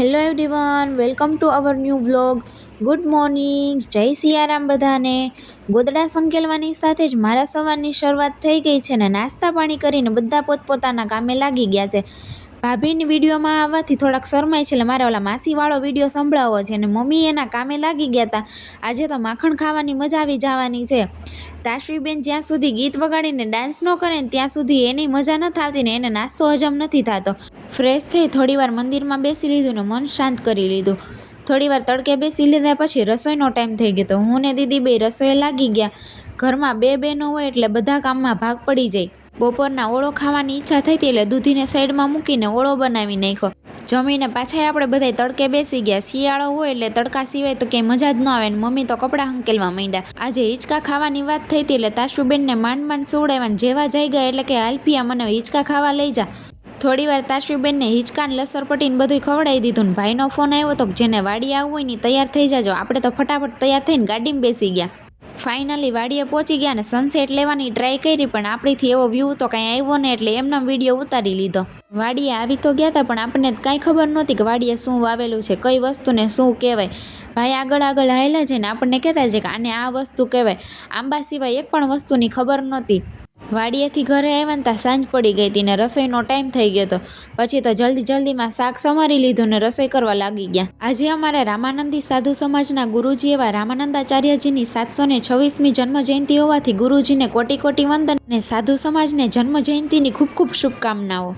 Hello everyone welcome to our new vlog good morning Jai Siyaram બધાને. ગોદડા સંકેલવાની સાથે જ મારા સવારની શરૂઆત થઈ ગઈ છે ને નાસ્તા પાણી કરીને બધા પોતપોતાના કામે લાગી ગયા છે. ભાભીની વિડીયોમાં આવવાથી થોડાક શરમાય છે એટલે મારે ઓલા માસીવાળો વીડિયો સંભળાવવો છે અને મમ્મી એના કામે લાગી ગયા હતા આજે તો માખણ ખાવાની મજા આવી જવાની છે. તાશ્વીબેન જ્યાં સુધી ગીત વગાડીને ડાન્સ ન કરે ને ત્યાં સુધી એની મજા નથી આવતી ને એને નાસ્તો હજમ નથી થતો. ફ્રેશ થઈ થોડીવાર મંદિરમાં બેસી લીધું ને મન શાંત કરી લીધું. થોડીવાર તડકે બેસી લીધા પછી રસોઈનો ટાઈમ થઈ ગયો હું ને દીદી બે રસોઈએ લાગી ગયા. ઘરમાં બે બહેનો હોય એટલે બધા કામમાં ભાગ પડી જાય. બપોરના ઓળો ખાવાની ઈચ્છા થઈ હતી એટલે દૂધીને સાઈડમાં મૂકીને ઓળો બનાવી નાખ્યો. જમીને પાછા આપણે બધાય તડકે બેસી ગયા. શિયાળો હોય એટલે તડકા સિવાય તો કંઈ મજા જ ન આવે ને મમ્મી તો કપડાં હંકેલવા માંડ્યા. આજે હિંચકા ખાવાની વાત થઈ હતી એટલે તાશુબેનને માંડ માંડ સુવડાવ્યા ને જેવા જઈ ગયા એટલે કે આલ્ફિયા મને હિંચકા ખાવા લઈ જા. થોડી વાર તાશ્વીબેનને હિંચકાન લસરપટીને બધું ખવડાવી દીધું ને ભાઈનો ફોન આવ્યો તો જેને વાડી આવવું હોય ને તૈયાર થઈ જાજો. આપણે તો ફટાફટ તૈયાર થઈને ગાડીમાં બેસી ગયા. ફાઇનલી વાડીએ પહોંચી ગયા ને સનસેટ લેવાની ટ્રાય કરી, પણ આપણીથી એવો વ્યૂ તો કાંઈ આવ્યો ને એટલે એમનો વીડિયો ઉતારી લીધો. વાડીએ આવી તો ગયા હતા પણ આપણને કાંઈ ખબર નહોતી કે વાડીએ શું વાવેલું છે, કઈ વસ્તુને શું કહેવાય. ભાઈ આગળ આગળ હાયલા છે ને આપણને કહેતા છે કે આને આ વસ્તુ કહેવાય. આંબા સિવાય એક પણ વસ્તુની ખબર નહોતી. વાડીએથી ઘરે આવ્યા ને ત્યાં સાંજ પડી ગઈ હતી ને રસોઈનો ટાઈમ થઈ ગયો હતો પછી તો જલ્દી જલ્દીમાં શાક સમારી લીધું ને રસોઈ કરવા લાગી ગયા. આજે અમારા રામાનંદી સાધુ સમાજના ગુરુજી એવા રામાનંદાચાર્યજીની સાતસો ને છવ્વીસમી જન્મ જયંતિ હોવાથી ગુરુજીને કોટી કોટી વંદન અને સાધુ સમાજને જન્મ જયંતિની ખૂબ ખૂબ શુભકામનાઓ.